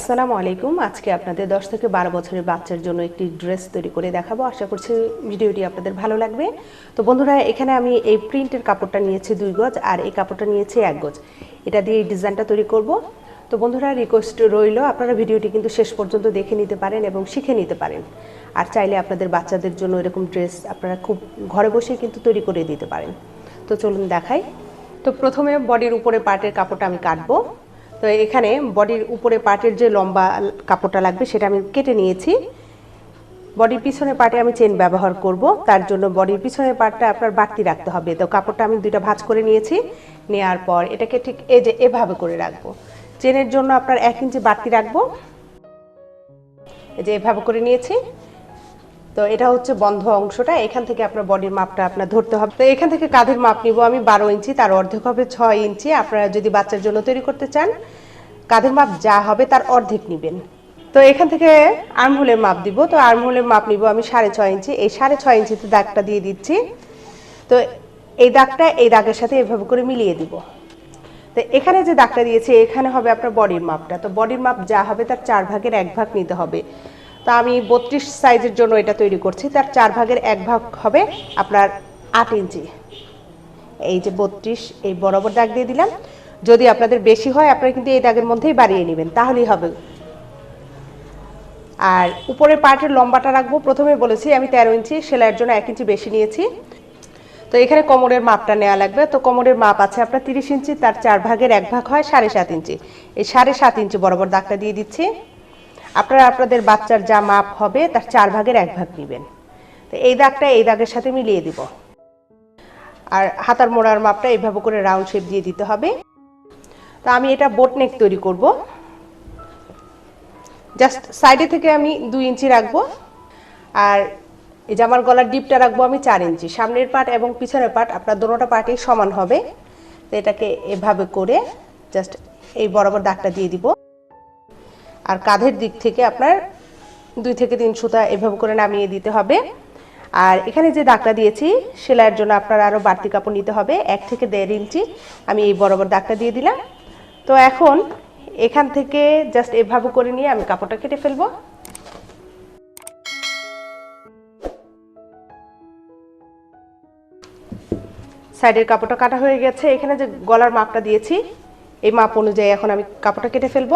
আসসালামু আলাইকুম। আজকে আপনাদের দশ থেকে বারো বছরের বাচ্চার জন্য একটি ড্রেস তৈরি করে দেখাবো। আশা করছি ভিডিওটি আপনাদের ভালো লাগবে। তো বন্ধুরা, এখানে আমি এই প্রিন্টের কাপড়টা নিয়েছি দুই গজ আর এই কাপড়টা নিয়েছি এক গজ। এটা দিয়ে এই ডিজাইনটা তৈরি করব। তো বন্ধুরা রিকোয়েস্ট রইল, আপনারা ভিডিওটি কিন্তু শেষ পর্যন্ত দেখে নিতে পারেন এবং শিখে নিতে পারেন। আর চাইলে আপনাদের বাচ্চাদের জন্য এরকম ড্রেস আপনারা খুব ঘরে বসেই কিন্তু তৈরি করে দিতে পারেন। তো চলুন দেখাই। তো প্রথমে বডির উপরে পার্টের কাপড়টা আমি কাটবো। তো এখানে বডির উপরে পার্টের যে লম্বা কাপড়টা লাগবে সেটা আমি কেটে নিয়েছি। বডির পিছনের পার্টে আমি চেন ব্যবহার করব। তার জন্য বডির পিছনের পার্টটা আপনার বাড়তি রাখতে হবে। তো কাপড়টা আমি দুইটা ভাঁজ করে নিয়েছি। নেওয়ার পর এটাকে ঠিক এই যে এভাবে করে রাখব। চেনের জন্য আপনার এক ইঞ্চি বাড়তি রাখব। এই যে এভাবে করে নিয়েছি। তো এটা হচ্ছে বন্ধ অংশটা, এখান থেকে আপনার বডির মাপটা আপনার ধরতে হবে। তো এখান থেকে কাঁধের মাপ নিব আমি বারো ইঞ্চি, তার অর্ধেক হবে ছয় ইঞ্চি। আপনারা যদি বাচ্চার জন্য তৈরি করতে চান, কাঁধের মাপ যা হবে তার অর্ধেক নেবেন। তো এখান থেকে আর্মহোলের মাপ দিব, তো আর্মহোলের মাপ নিব আমি সাড়ে ছয় ইঞ্চি। এই সাড়ে ছয় ইঞ্চিতে দাগটা দিয়ে দিচ্ছি। তো এই দাগটা এই দাগের সাথে এভাবে করে মিলিয়ে দিব। তো এখানে যে দাগটা দিয়েছি, এখানে হবে আপনার বডির মাপটা তো বডির মাপ যা হবে তার চার ভাগের এক ভাগ নিতে হবে। তা আমি বত্রিশ সাইজের জন্য এটা তৈরি করছি। তার চার ভাগের এক ভাগ হবে আপনার আট ইঞ্চি। এই যে বত্রিশ, এই বরাবর দাগ দিয়ে দিলাম। যদি আপনাদের বেশি হয়, আপনারা কিন্তু এই দাগের মধ্যেই বাড়িয়ে নেবেন। তাহলেই হবে। আর উপরের পার্টের লম্বাটা রাখব। প্রথমে বলেছি আমি তেরো ইঞ্চি, সেলাইয়ের জন্য এক ইঞ্চি বেশি নিয়েছি। তো এখানে কোমরের মাপটা নেওয়া লাগবে। তো কোমরের মাপ আছে আপনার তিরিশ ইঞ্চি, তার চার ভাগের এক ভাগ হয় সাড়ে সাত ইঞ্চি। এই সাড়ে সাত ইঞ্চি বরাবর দাগটা দিয়ে দিচ্ছি। আপনারা আপনাদের বাচ্চার যা মাপ হবে, তার চার ভাগের এক ভাগ নেবেন। তো এই দাগটা এই দাগের সাথে মিলিয়ে দিব। আর হাতার মোড়ার মাপটা এইভাবে করে রাউন্ড শেপ দিয়ে দিতে হবে। তো আমি এটা বোট নেক তৈরি করব। জাস্ট সাইডে থেকে আমি দুই ইঞ্চি রাখব। আর এই জামার গলার ডিপটা রাখব আমি চার ইঞ্চি। সামনের পার্ট এবং পিছনের পার্ট আপনার দোনোটা পার্টই সমান হবে। তো এটাকে এভাবে করে জাস্ট এই বরাবর দাগটা দিয়ে দিব। আর কাঁধের দিক থেকে আপনার দুই থেকে তিন সুতা এভাবে করে নামিয়ে দিতে হবে। আর এখানে যে দাগটা দিয়েছি, সেলাইয়ের জন্য আপনার আরও বাড়তি কাপড় নিতে হবে, এক থেকে দেড় ইঞ্চি। আমি এই বরাবর দাগটা দিয়ে দিলাম। তো এখন এখান থেকে জাস্ট এভাবে করে নিয়ে আমি কাপড়টা কেটে ফেলব। সাইডের কাপড়টা কাটা হয়ে গেছে। এখানে যে গলার মাপটা দিয়েছি, এই মাপ অনুযায়ী এখন আমি কাপড়টা কেটে ফেলব।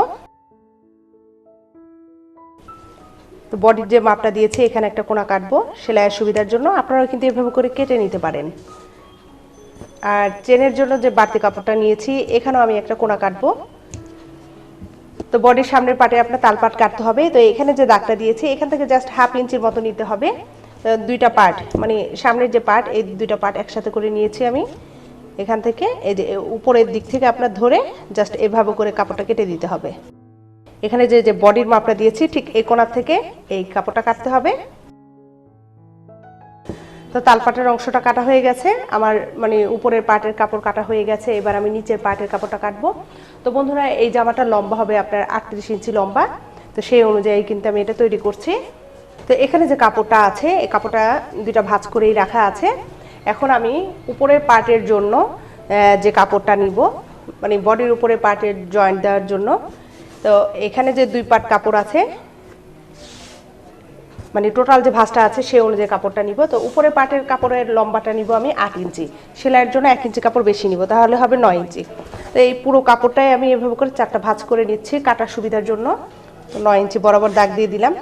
তো বডির যে মাপটা দিয়েছি, এখানে একটা কোনা কাটবো, সেলাইয়ের সুবিধার জন্য। আপনারা কিন্তু এভাবে করে কেটে নিতে পারেন। আর চেনের জন্য যে বাড়তি কাপড়টা নিয়েছি, এখানেও আমি একটা কোনা কাটবো। তো বডির সামনের পাটে আপনার তালপাট কাটতে হবে। তো এখানে যে দাগটা দিয়েছি, এখান থেকে জাস্ট হাফ ইঞ্চির মতো নিতে হবে। দুইটা পার্ট মানে সামনের যে পার্ট এই দুইটা পার্ট একসাথে করে নিয়েছি আমি। এখান থেকে, এই যে, উপরের দিক থেকে আপনার ধরে জাস্ট এভাবে করে কাপড়টা কেটে দিতে হবে। এখানে যে যে বডির মাপটা দিয়েছি, ঠিক এই কোণার থেকে এই কাপড়টা কাটতে হবে। তো তালপাটের অংশটা কাটা হয়ে গেছে। আমার মানে উপরের পাটের কাপড় কাটা হয়ে গেছে। এবার আমি নিচের পাটের কাপড়টা কাটবো। তো বন্ধুরা, এই জামাটা লম্বা হবে, আপনার আটত্রিশ ইঞ্চি লম্বা। তো সেই অনুযায়ী কিন্তু আমি এটা তৈরি করছি। তো এখানে যে কাপড়টা আছে, এই কাপড়টা দুইটা ভাঁজ করেই রাখা আছে। এখন আমি উপরের পার্টের জন্য যে কাপড়টা নিব মানে বডির উপরে পার্টের জয়েন্ট দেওয়ার জন্য তো এখানে যে দুই পাট কাপড় আছে মানে টোটাল যে ভাঁজটা আছে সেই অনুযায়ী কাপড়টা নিব। তো উপরে পাটের কাপড়ের লম্বাটা নিব আমি আট ইঞ্চি। সেলাইয়ের জন্য এক ইঞ্চি কাপড় বেশি নিব, তাহলে হবে নয় ইঞ্চি। তো এই পুরো কাপড়টাই আমি এভাবে করে চারটা ভাঁজ করে নিচ্ছি কাটার সুবিধার জন্য। নয় ইঞ্চি বরাবর দাগ দিয়ে দিলাম।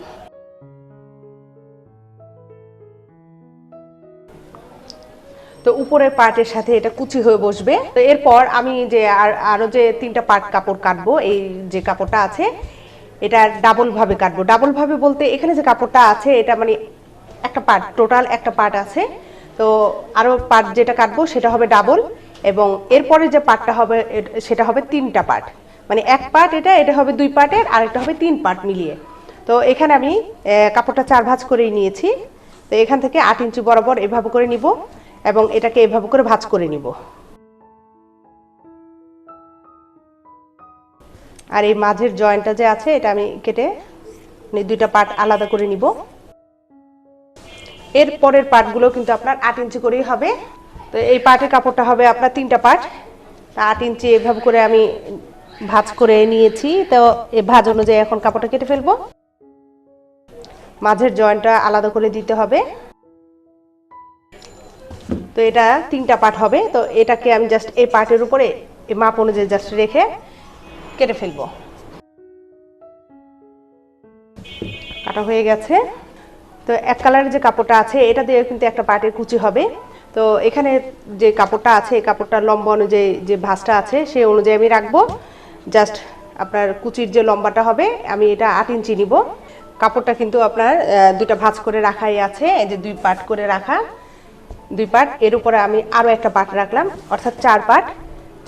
তো উপরের পার্টের সাথে এটা কুচি হয়ে বসবে। তো এরপর আমি যে আর, আরও যে তিনটা পার্ট কাপড় কাটবো, এই যে কাপড়টা আছে, এটা ডাবল ভাবে কাটবো। ডাবল ভাবে বলতে এখানে যে কাপড়টা আছে, এটা মানে একটা পার্ট, টোটাল একটা পার্ট আছে। তো আরও পার্ট যেটা কাটবো, সেটা হবে ডাবল এবং এরপরে যে পার্টটা হবে সেটা হবে তিনটা পার্ট। মানে এক পার্ট এটা এটা হবে দুই পার্টের আর একটা হবে তিন পার্ট মিলিয়ে। তো এখানে আমি কাপড়টা চার ভাঁজ করেই নিয়েছি। তো এখান থেকে আট ইঞ্চি বরাবর এভাবে করে নিব। এবং এটাকে এভাবে করে ভাজ করে নিব। আর এই মাঝের জয়েন্টটা যে আছে, এটা আমি কেটে দুইটা পার্ট আলাদা করে নিব। এর পরের পার্টগুলো কিন্তু আপনার আট ইঞ্চি করেই হবে। তো এই পার্টের কাপড়টা হবে আপনার তিনটা পার্ট। আট ইঞ্চি এভাবে করে আমি ভাজ করে নিয়েছি। তো এই ভাজ অনুযায়ী এখন কাপড়টা কেটে ফেলব। মাঝের জয়েন্টটা আলাদা করে দিতে হবে। তো এটা তিনটা পার্ট হবে। তো এটাকে আমি জাস্ট এই পার্টের উপরে এই মাপ অনুযায়ী জাস্ট রেখে কেটে ফেলব। কাটা হয়ে গেছে। তো এক কালারের যে কাপড়টা আছে, এটা দিয়ে কিন্তু একটা পার্টের কুচি হবে। তো এখানে যে কাপড়টা আছে, এই কাপড়টার লম্বা অনুযায়ী যে ভাঁজটা আছে সেই অনুযায়ী আমি রাখব। জাস্ট আপনার কুচির যে লম্বাটা হবে, আমি এটা আট ইঞ্চি নিব। কাপড়টা কিন্তু আপনার দুইটা ভাঁজ করে রাখাই আছে, এই যে দুই পার্ট করে রাখা। দুই পার্ট এর উপরে আমি আরও একটা পার্ট রাখলাম, অর্থাৎ চার পার্ট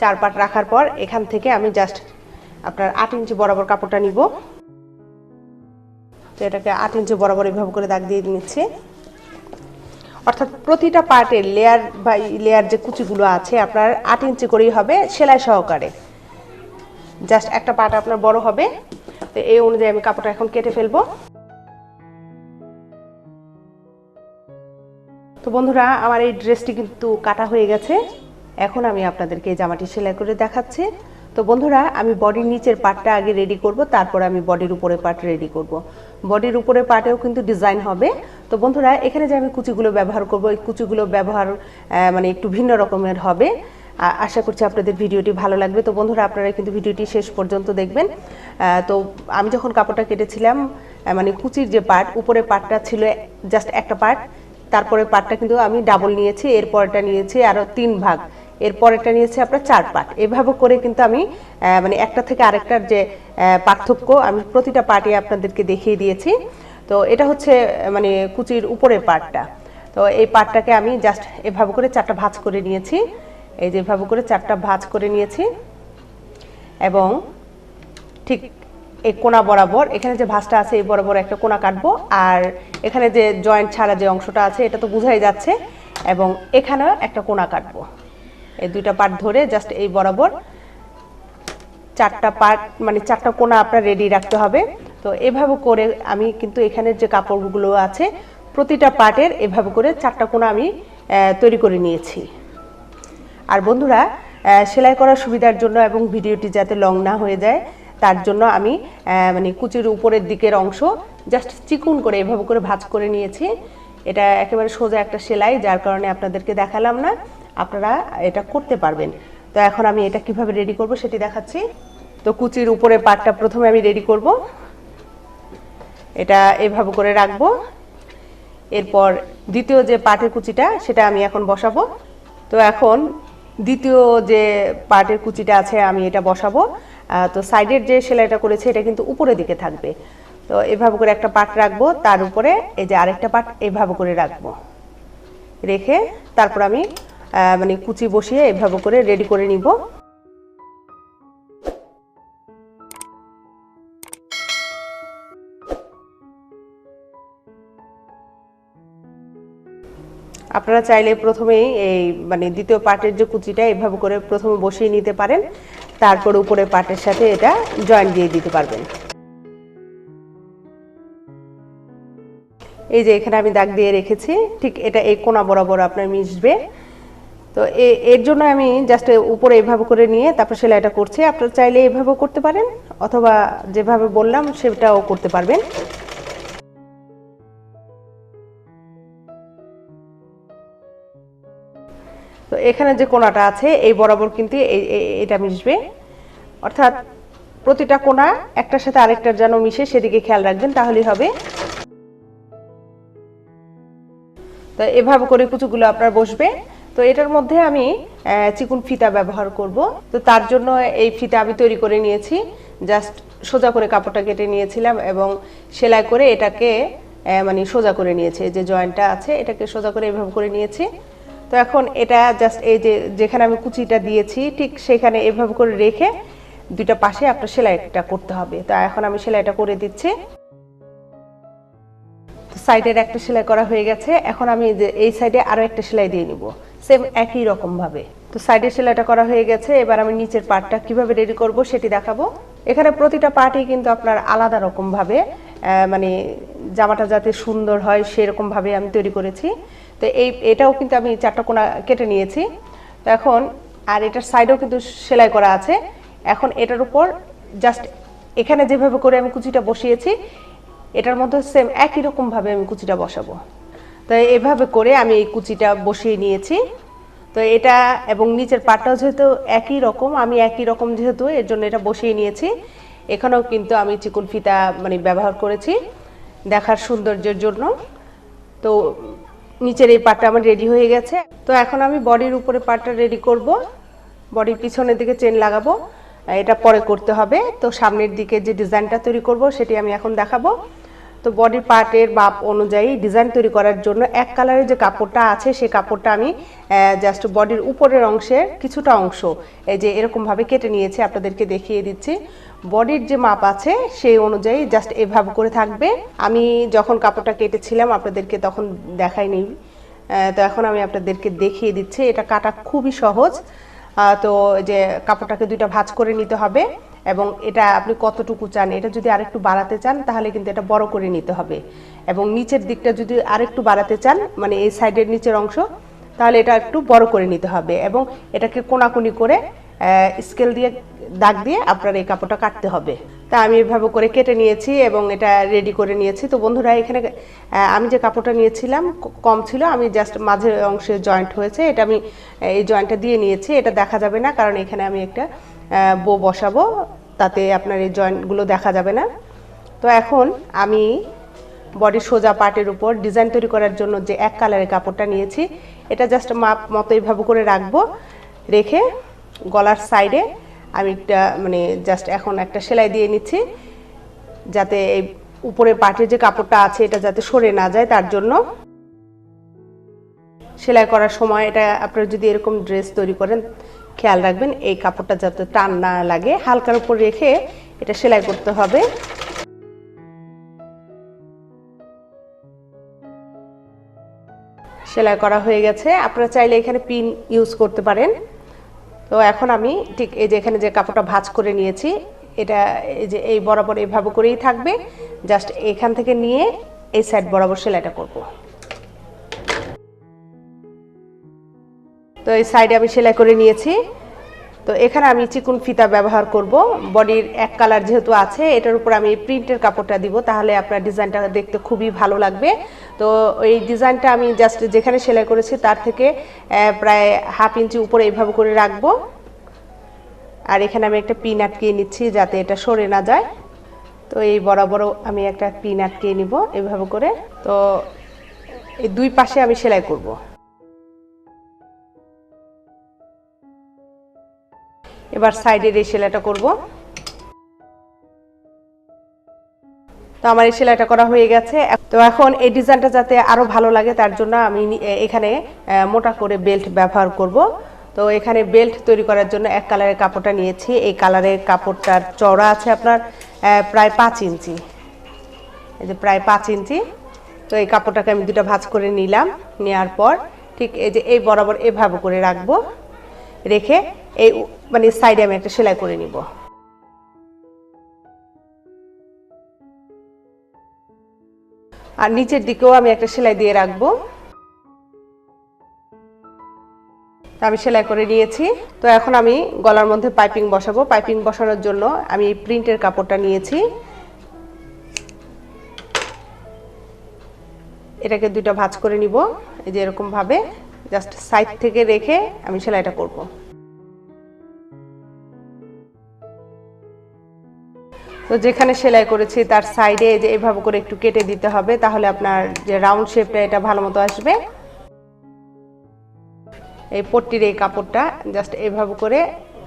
চার পার্ট রাখার পর এখান থেকে আমি জাস্ট আপনার আট ইঞ্চি বরাবর কাপড়টা নিব। তো এটাকে আট ইঞ্চি বরাবর এইভাবে করে দাগ দিয়ে নিচ্ছি। অর্থাৎ প্রতিটা পার্টের লেয়ার বাই লেয়ার যে কুচিগুলো আছে, আপনার আট ইঞ্চি করেই হবে সেলাই সহকারে। জাস্ট একটা পার্ট আপনার বড় হবে। তো এই অনুযায়ী আমি কাপড়টা এখন কেটে ফেলব। তো বন্ধুরা, আমার এই ড্রেসটি কিন্তু কাটা হয়ে গেছে। এখন আমি আপনাদেরকে এই জামাটি সেলাই করে দেখাচ্ছি। তো বন্ধুরা, আমি বডির নিচের পার্টটা আগে রেডি করব, তারপর আমি বডির উপরে পার্ট রেডি করব। বডির উপরে পার্টেও কিন্তু ডিজাইন হবে। তো বন্ধুরা, এখানে যে আমি কুচিগুলো ব্যবহার করব, এই কুচিগুলো ব্যবহার মানে একটু ভিন্ন রকমের হবে। আশা করছি আপনাদের ভিডিওটি ভালো লাগবে। তো বন্ধুরা, আপনারা কিন্তু ভিডিওটি শেষ পর্যন্ত দেখবেন। তো আমি যখন কাপড়টা কেটেছিলাম মানে কুচির যে পার্ট উপরে পার্টটা ছিল জাস্ট একটা পার্ট তারপরে পাটটা কিন্তু আমি ডাবল নিয়েছি, এরপরটা নিয়েছি আরও তিন ভাগ। এরপরেরটা নিয়েছি আপনার চার পার্ট এভাবে করে কিন্তু আমি মানে একটা থেকে আরেকটার যে পার্থক্য আমি প্রতিটা পার্টে আপনাদেরকে দেখিয়ে দিয়েছি। তো এটা হচ্ছে মানে কুচির উপরের পার্টটা তো এই পার্টটাকে আমি জাস্ট এভাবে করে চারটা ভাঁজ করে নিয়েছি। এই যে এভাবে করে চারটা ভাঁজ করে নিয়েছি। এবং ঠিক এই কোনা বরাবর, এখানে যে ভাঁজটা আছে, এই বরাবর একটা কোনা কাটবো। আর এখানে যে জয়েন্ট ছাড়া যে অংশটা আছে, এটা তো বোঝাই যাচ্ছে। এবং এখানেও একটা কোনা কাটবো। এই দুইটা পার্ট ধরে জাস্ট এই বরাবর চারটা পার্ট মানে চারটা কোনা আপনার রেডি রাখতে হবে। তো এভাবে করে আমি কিন্তু এখানে যে কাপড়গুলো আছে, প্রতিটা পার্টের এভাবে করে চারটা কোনা আমি তৈরি করে নিয়েছি। আর বন্ধুরা সেলাই করার সুবিধার জন্য এবং ভিডিওটি যাতে লং না হয়ে যায় তার জন্য আমি মানে কুচির উপরের দিকের অংশ জাস্ট চিকুন করে এভাবে করে ভাজ করে নিয়েছি। এটা একেবারে সোজা একটা সেলাই, যার কারণে আপনাদেরকে দেখালাম না। আপনারা এটা করতে পারবেন। তো এখন আমি এটা কীভাবে রেডি করব সেটি দেখাচ্ছি। তো কুচির উপরে পাটটা প্রথমে আমি রেডি করব। এটা এভাবে করে রাখব। এরপর দ্বিতীয় যে পাটের কুচিটা, সেটা আমি এখন বসাবো। তো এখন দ্বিতীয় যে পাটের কুচিটা আছে, আমি এটা বসাবো। তো সাইডের যে সেলাইটা করেছে, এটা কিন্তু উপরের দিকে থাকবে। তো এভাবে করে একটা পাট রাখব, তার উপরে এই যে আরেকটা পাট এভাবে করে রাখব। রেখে তারপর আমি মানে কুচি বসিয়ে এভাবে করে রেডি করে নিব। আপনারা চাইলে প্রথমেই এই মানে দ্বিতীয় পার্টের যে কুচিটা, এভাবে করে প্রথমে বসিয়ে নিতে পারেন। তারপর উপরে পার্টের সাথে এটা জয়েন দিয়ে দিতে পারবেন। এই যে এখানে আমি দাগ দিয়ে রেখেছি, ঠিক এটা এই কোনা বরাবর আপনার মিশবে। তো এর জন্য আমি জাস্ট উপরে এভাবে করে নিয়ে তারপর সেলাইটা করছি। আপনারা চাইলে এভাবেও করতে পারেন, অথবা যেভাবে বললাম সেটাও করতে পারবেন। তো এখানে যে কোনাটা আছে, এই বরাবর কিন্তু এটা মিশবে। অর্থাৎ প্রতিটা কোনা একটার সাথে আরেকটার যেন মিশে সেদিকে খেয়াল রাখবেন, তাহলেই হবে। তো এভাবে করে কুচুগুলো আপনার বসবে। তো এটার মধ্যে আমি চিকুন ফিতা ব্যবহার করব। তো তার জন্য এই ফিতা আমি তৈরি করে নিয়েছি। জাস্ট সোজা করে কাপড়টা কেটে নিয়েছিলাম এবং সেলাই করে এটাকে মানে সোজা করে নিয়েছি। যে জয়েন্টটা আছে, এটাকে সোজা করে এভাবে করে নিয়েছি। তো এখন এটা জাস্ট এই যে যেখানে আমি কুচিটা দিয়েছি ঠিক সেখানে এভাবে করে রেখে দুইটা পাশে আপনার সেলাইটা করতে হবে। তো এখন আমি সেলাইটা করে দিচ্ছি। তো সাইডের একটা সেলাই করা হয়ে গেছে। এখন আমি এই সাইডে আরও একটা সেলাই দিয়ে নিব। সেম একই রকম ভাবে তো সাইডের সেলাইটা করা হয়ে গেছে। এবার আমি নিচের পার্টটা কীভাবে রেডি করব সেটি দেখাবো। এখানে প্রতিটা পার্টই কিন্তু আপনার আলাদা রকম ভাবে আহ, মানে জামাটা যাতে সুন্দর হয় সেরকম ভাবে আমি তৈরি করেছি। তো এই, এটাও কিন্তু আমি চারটা কোনা কেটে নিয়েছি। তো এখন, আর এটার সাইডেও কিন্তু সেলাই করা আছে। এখন এটার উপর জাস্ট এখানে যেভাবে করে আমি কুচিটা বসিয়েছি, এটার মধ্যে সেম একই রকমভাবে আমি কুচিটা বসাবো। তো এভাবে করে আমি এই কুচিটা বসিয়ে নিয়েছি। তো এটা এবং নিচের পাটটাও যেহেতু একই রকম, আমি একই রকম যেহেতু, এর জন্য এটা বসিয়ে নিয়েছি। এখানেও কিন্তু আমি চিকুন ফিতা মানে ব্যবহার করেছি দেখার সৌন্দর্যের জন্য। তো নিচের এই পাটটা আমার রেডি হয়ে গেছে। তো এখন আমি বডির উপরে পাটটা রেডি করব। বডির পিছনের দিকে চেন লাগাবো। এটা পরে করতে হবে। তো সামনের দিকে যে ডিজাইনটা তৈরি করব, সেটি আমি এখন দেখাবো। তো বডির পার্টের মাপ অনুযায়ী ডিজাইন তৈরি করার জন্য এক কালারের যে কাপড়টা আছে সেই কাপড়টা আমি জাস্ট বডির উপরের অংশের কিছুটা অংশ, এই যে এরকমভাবে কেটে নিয়েছি, আপনাদেরকে দেখিয়ে দিচ্ছি। বডির যে মাপ আছে, সেই অনুযায়ী জাস্ট এভাবে করে থাকবে। আমি যখন কাপড়টা কেটেছিলাম, আপনাদেরকে তখন দেখাইনি। তো এখন আমি আপনাদেরকে দেখিয়ে দিচ্ছি, এটা কাটা খুবই সহজ। তো যে কাপড়টাকে দুইটা ভাঁজ করে নিতে হবে। এবং এটা আপনি কতটুকু চান, এটা যদি আরেকটু বাড়াতে চান, তাহলে কিন্তু এটা বড় করে নিতে হবে। এবং নিচের দিকটা যদি আরেকটু বাড়াতে চান মানে এই সাইডের নিচের অংশ, তাহলে এটা একটু বড় করে নিতে হবে এবং এটাকে কোনাকুনি করে স্কেল দিয়ে, দাগ দিয়ে আপনার এই কাপড়টা কাটতে হবে। তা আমি এভাবে করে কেটে নিয়েছি এবং এটা রেডি করে নিয়েছি। তো বন্ধুরা, এখানে আমি যে কাপড়টা নিয়েছিলাম কম ছিল, আমি জাস্ট মাঝের অংশে জয়েন্ট হয়েছে, এটা আমি, এই জয়েন্টটা দিয়ে নিয়েছি, এটা দেখা যাবে না, কারণ এখানে আমি একটা বো বসাবো, তাতে আপনার এই জয়েন্টগুলো দেখা যাবে না। তো এখন আমি বডির সোজা পার্টের উপর ডিজাইন তৈরি করার জন্য যে এক কালারের কাপড়টা নিয়েছি, এটা জাস্ট মাপ মতো এইভাবে করে রাখব, রেখে গলার সাইডে আমি একটা মানে জাস্ট এখন একটা সেলাই দিয়ে নিচ্ছি, যাতে এই উপরের পার্টের যে কাপড়টা আছে এটা যাতে সরে না যায়, তার জন্য সেলাই করার সময় এটা আপনারা যদি এরকম ড্রেস তৈরি করেন খেয়াল রাখবেন, এই কাপড়টা যাতে টান না লাগে, হালকার উপর রেখে এটা সেলাই করতে হবে। সেলাই করা হয়ে গেছে। আপনারা চাইলে এখানে পিন ইউজ করতে পারেন। তো এখন আমি ঠিক এই যে এখানে যে কাপড়টা ভাজ করে নিয়েছি, এটা এই যে এই বরাবর এইভাবে করেই থাকবে। জাস্ট এখান থেকে নিয়ে এই সাইড বরাবর সেলাইটা করব। তো এই সাইডে আমি সেলাই করে নিয়েছি। তো এখানে আমি চিকুন ফিতা ব্যবহার করব। বডির এক কালার যেহেতু আছে, এটার উপর আমি প্রিন্টের কাপড়টা দিব, তাহলে আপনার ডিজাইনটা দেখতে খুবই ভালো লাগবে। তো এই ডিজাইনটা আমি জাস্ট যেখানে সেলাই করেছি, তার থেকে প্রায় হাফ ইঞ্চি উপরে এইভাবে করে রাখব। আর এখানে আমি একটা পিন আটকিয়ে নিচ্ছি যাতে এটা সরে না যায়। তো এই বরাবর আমি একটা পিন আটকিয়ে নিব এভাবে করে। তো এই দুই পাশে আমি সেলাই করব। এবার সাইডের এই সেলাইটা করব। তো আমার এই সেলাইটা করা হয়ে গেছে। তো এখন এই ডিজাইনটা যাতে আরও ভালো লাগে, তার জন্য আমি এখানে মোটা করে বেল্ট ব্যবহার করব। তো এখানে বেল্ট তৈরি করার জন্য এক কালারের কাপড়টা নিয়েছি। এই কালারের কাপড়টার চওড়া আছে আপনার প্রায় পাঁচ ইঞ্চি। এই যে প্রায় পাঁচ ইঞ্চি। তো এই কাপড়টাকে আমি দুটো ভাঁজ করে নিলাম। নেওয়ার পর ঠিক এই যে এই বরাবর এভাবে করে রাখব। রেখে এই মানে সাইডে আমি একটা সেলাই করে নিব। আর নিচের দিকেও আমি একটা সেলাই দিয়ে রাখব। আমি সেলাই করে নিয়েছি। তো এখন আমি গলার মধ্যে পাইপিং বসাবো। পাইপিং বসানোর জন্য আমি এই প্রিন্টের কাপড়টা নিয়েছি। এটাকে দুইটা ভাঁজ করে নিব। এই যে এরকম ভাবে জাস্ট সাইড থেকে রেখে আমি সেলাইটা করব। তো যেখানে সেলাই করেছি, তার সাইডে যে এভাবে করে একটু কেটে দিতে হবে, তাহলে আপনার যে রাউন্ড শেপটা এটা ভালো মতো আসবে। এই পট্টির এই কাপড়টা জাস্ট এভাবে করে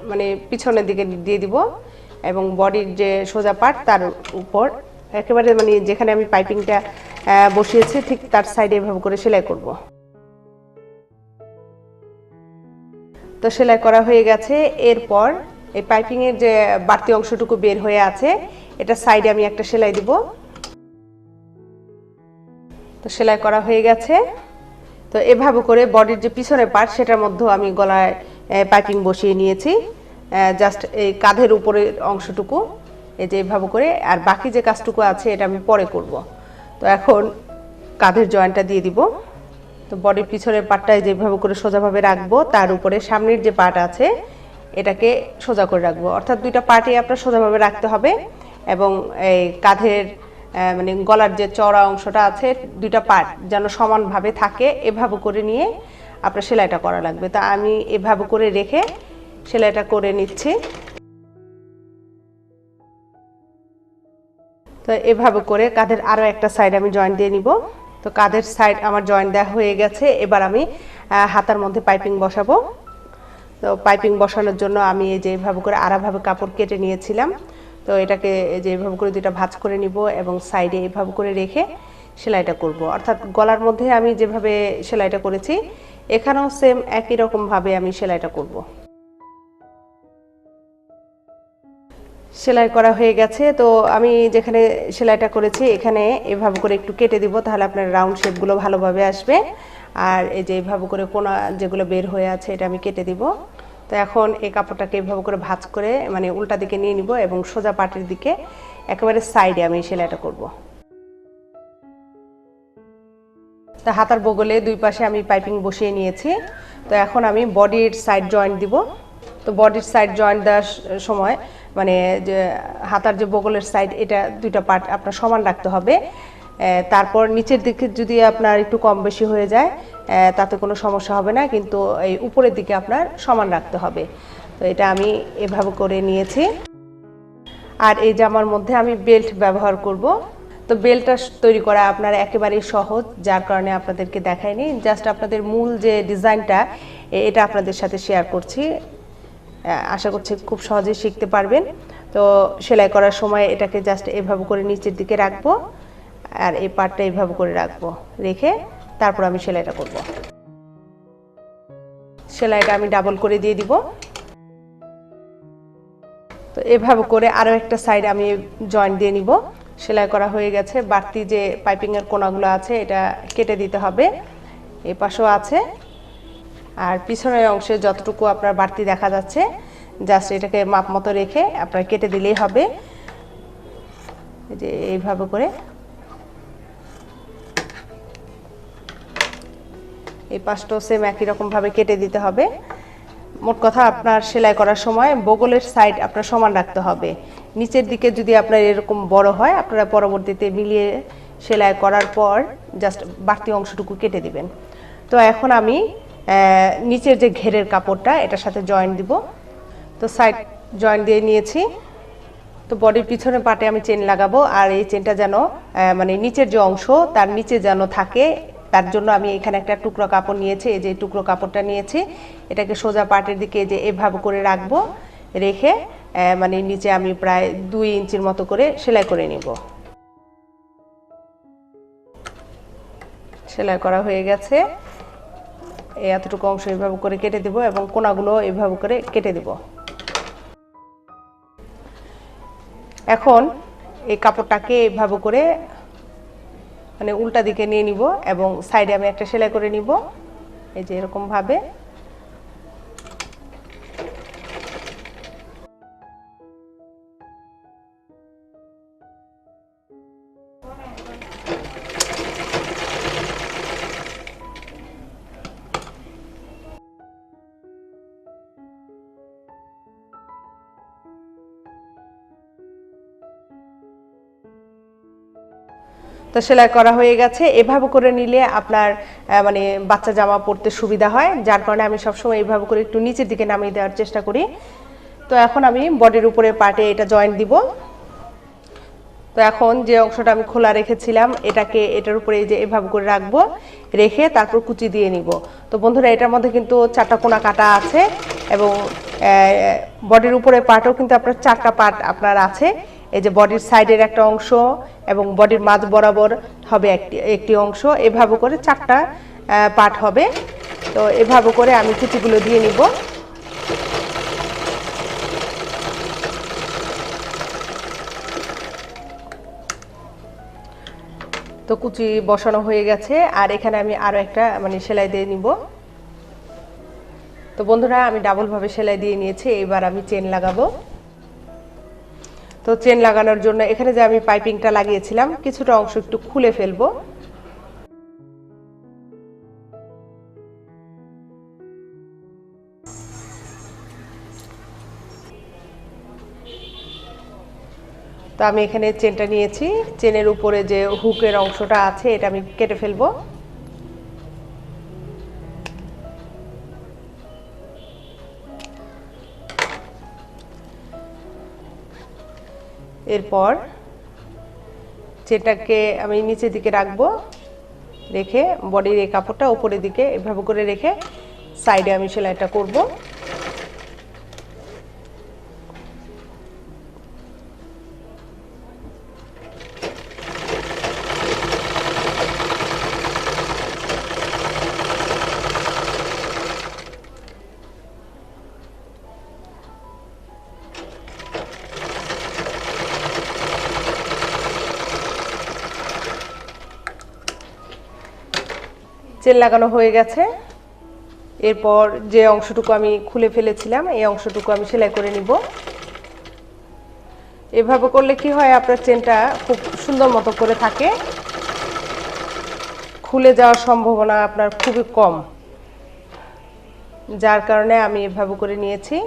মানে পিছনের দিকে দিয়ে দিব এবং বডির যে সোজা পার্ট তার উপর। একেবারে মানে যেখানে আমি পাইপিংটা বসিয়েছি, ঠিক তার সাইডে এভাবে করে সেলাই করব। তো সেলাই করা হয়ে গেছে। এরপর এই পাইপিং এর যে বাড়তি অংশটুকু বের হয়ে আছে, এটা সাইডে আমি একটা সেলাই দিব। তো সেলাই করা হয়ে গেছে। তো এভাবে করে বডির যে পিছনের পার্ট সেটার মধ্যেও আমি গলায় পাইপিং বসিয়ে নিয়েছি। জাস্ট এই কাঁধের উপরের অংশটুকু, এই যে এভাবে করে। আর বাকি যে কাজটুকু আছে, এটা আমি পরে করব। তো এখন কাঁধের জয়েন্টটা দিয়ে দিব। তো বডির পিছনের পার্টটা যেভাবে করে সোজাভাবে রাখব, তার উপরে সামনের যে পার্ট আছে এটাকে সোজা করে রাখব। অর্থাৎ দুইটা পার্টি আপনার সোজাভাবে রাখতে হবে এবং এই কাঁধের মানে গলার যে চড়া অংশটা আছে, দুইটা পার্ট যেন সমানভাবে থাকে, এভাবে করে নিয়ে আপনার সেলাইটা করা লাগবে। তা আমি এভাবে করে রেখে সেলাইটা করে নিচ্ছি। তো এভাবে করে কাঁধের আরও একটা সাইড আমি জয়েন দিয়ে নিব। তো কাঁধের সাইড আমার জয়েন দেওয়া হয়ে গেছে। এবার আমি হাতার মধ্যে পাইপিং বসাবো। তো পাইপিং বসানোর জন্য আমি এই যে এভাবে করে আরাভাবে কাপড় কেটে নিয়েছিলাম। তো এটাকে যে এইভাবে করে দুটা ভাঁজ করে নিব এবং সাইডে এভাবে করে রেখে সেলাইটা করব। অর্থাৎ গলার মধ্যে আমি যেভাবে সেলাইটা করেছি, এখানেও সেম একই রকমভাবে আমি সেলাইটা করব। সেলাই করা হয়ে গেছে। তো আমি যেখানে সেলাইটা করেছি, এখানে এভাবে করে একটু কেটে দিব, তাহলে আপনার রাউন্ড শেপগুলো ভালোভাবে আসবে। আর এই যে এইভাবে করে কোনা যেগুলো বের হয়ে আছে, এটা আমি কেটে দিব। তো এখন এই কাপড়টাকে এভাবে করে ভাঁজ করে মানে উল্টা দিকে নিয়ে নিব এবং সোজা পাটির দিকে একেবারে সাইডে আমি সেলাইটা করব। তা হাতার বগলে দুই পাশে আমি পাইপিং বসিয়ে নিয়েছি। তো এখন আমি বডির সাইড জয়েন্ট দিব। তো বডির সাইড জয়েন্ট দেওয়ার সময় মানে যে হাতার যে বগলের সাইড এটা দুইটা পার্ট আপনার সমান রাখতে হবে। তারপর নিচের দিকে যদি আপনার একটু কম বেশি হয়ে যায় তাতে কোনো সমস্যা হবে না, কিন্তু এই উপরের দিকে আপনার সমান রাখতে হবে। তো এটা আমি এভাবে করে নিয়েছি। আর এই জামার মধ্যে আমি বেল্ট ব্যবহার করব। তো বেল্টটা তৈরি করা আপনার একেবারেই সহজ, যার কারণে আপনাদেরকে দেখাইনি। জাস্ট আপনাদের মূল যে ডিজাইনটা এটা আপনাদের সাথে শেয়ার করছি। আশা করছি খুব সহজেই শিখতে পারবেন। তো সেলাই করার সময় এটাকে জাস্ট এভাবে করে নিচের দিকে রাখব, আর এই পার্টটা এইভাবে করে রাখব, রেখে তারপর আমি সেলাইটা করব। সেলাইটা আমি ডাবল করে দিয়ে দিব। তো এভাবে করে আরও একটা সাইড আমি জয়েন দিয়ে নিব। সেলাই করা হয়ে গেছে। বাড়তি যে পাইপিংয়ের কোনাগুলো আছে, এটা কেটে দিতে হবে। এই পাশেও আছে। আর পিছনের অংশে যতটুকু আপনার বাড়তি দেখা যাচ্ছে জাস্ট এটাকে মাপ মতো রেখে আপনার কেটে দিলেই হবে। যে এইভাবে করে। এই পাশটাও সেম একই রকমভাবে কেটে দিতে হবে। মোট কথা আপনার সেলাই করার সময় বগলের সাইড আপনার সমান রাখতে হবে। নিচের দিকে যদি আপনার এরকম বড় হয়, আপনারা পরবর্তীতে মিলিয়ে সেলাই করার পর জাস্ট বাড়তি অংশটুকু কেটে দিবেন। তো এখন আমি নিচের যে ঘেরের কাপড়টা, এটার সাথে জয়েন দিব। তো সাইড জয়েন দিয়ে নিয়েছি। তো বডির পিছনে পাটে আমি চেন লাগাবো, আর এই চেনটা যেন মানে নিচের যে অংশ, তার নিচে যেন থাকে, তার জন্য আমি এখানে একটা টুকরো কাপড় নিয়েছি, এই যে টুকরো কাপড়টা নিয়েছি, এটাকে সোজা পাটের দিকে যে এভাবে করে রাখব, রেখে মানে নিচে আমি প্রায় দুই ইঞ্চির মতো করে সেলাই করে নিব। সেলাই করা হয়ে গেছে। এতটুকু অংশ এভাবে করে কেটে দেবো এবং কোনাগুলো এভাবে করে কেটে দেব। এখন এই কাপড়টাকে এভাবে করে মানে উল্টা দিকে নিয়ে নিব এবং সাইডে আমি একটা সেলাই করে নিব। এই যে এরকম তো সেলাই করা হয়ে গেছে। এভাবে করে নিলে আপনার মানে বাচ্চা জামা পরতে সুবিধা হয়। যার কারণে আমি সবসময় এইভাবে করে একটু নিচের দিকে নামিয়ে দেওয়ার চেষ্টা করি। তো এখন আমি বডির উপরে পার্টে এটা জয়েন্ট দিব। তো এখন যে অংশটা আমি খোলা রেখেছিলাম, এটাকে এটার উপরে যে এভাবে করে রাখব, রেখে তারপর কুচি দিয়ে নিব। তো বন্ধুরা, এটার মধ্যে কিন্তু চারটা কোনা কাটা আছে এবং বডির উপরে পার্টও কিন্তু আপনার চারটা পার্ট আপনার আছে। এই যে বডির সাইডের একটা অংশ এবং বডির মাঝ বরাবর হবে একটি একটি অংশ, এভাবে করে চারটা পার্ট হবে। তো এভাবে করে আমি কুচিগুলো দিয়ে নিব। তো কুচি বসানো হয়ে গেছে, আর এখানে আমি আরও একটা মানে সেলাই দিয়ে নিব। তো বন্ধুরা, আমি ডাবলভাবে সেলাই দিয়ে নিয়েছি, এবার আমি চেন লাগাবো। তো চেন লাগানোর জন্য এখানে যে আমি পাইপিংটা লাগিয়েছিলাম, কিছুটা অংশ একটু খুলে ফেলব। তো আমি এখানে চেনটা নিয়েছি। চেনের উপরে যে হুকের অংশটা আছে, এটা আমি কেটে ফেলব। এরপর সেটাকে আমি নিচের দিকে রাখব, রেখে বডির এই কাপড়টা ওপরের দিকে এভাবে করে রেখে সাইডে আমি সেলাইটা করব। চেন লাগানো হয়ে গেছে। এরপর যে অংশটুকু আমি খুলে ফেলেছিলাম, এই অংশটুকু আমি সেলাই করে নিব। এভাবে করলে কি হয়, আপনার চেনটা খুব সুন্দর মতো করে থাকে। খুলে যাওয়ার সম্ভাবনা আপনার খুবই কম। যার কারণে আমি এভাবে করে নিয়েছি।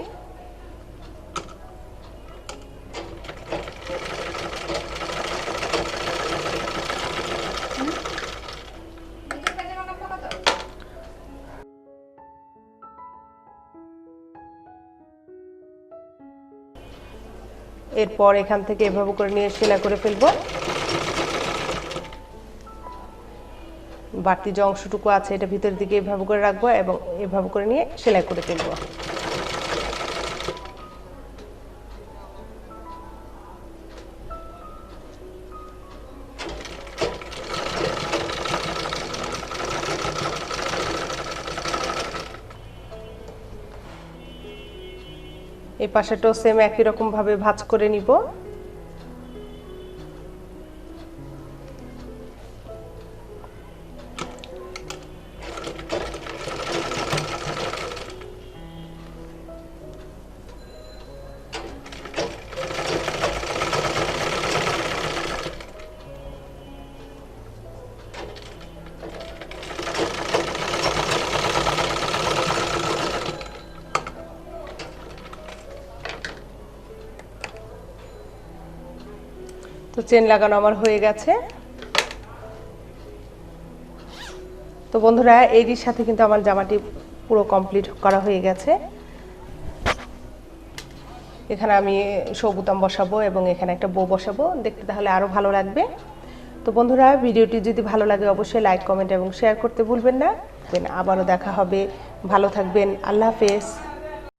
এরপর এখান থেকে এভাবে করে নিয়ে সেলাই করে ফেলব। বাড়তি যে অংশটুকু আছে, এটা ভিতরের দিকে এভাবে করে রাখব এবং এভাবে করে নিয়ে সেলাই করে ফেলব। পাশেটাও সেম একই রকম ভাবে ভাঁজ করে নিব। চেন লাগানো আমার হয়ে গেছে। তো বন্ধুরা, এরই সাথে কিন্তু আমার জামাটি পুরো কমপ্লিট করা হয়ে গেছে। এখানে আমি সবুতাম বসাবো এবং এখানে একটা বউ বসাবো। দেখতে তাহলে আরও ভালো লাগবে। তো বন্ধুরা, ভিডিওটি যদি ভালো লাগে অবশ্যই লাইক কমেন্ট এবং শেয়ার করতে ভুলবেন না। আবারও দেখা হবে। ভালো থাকবেন। আল্লাহ হাফেজ।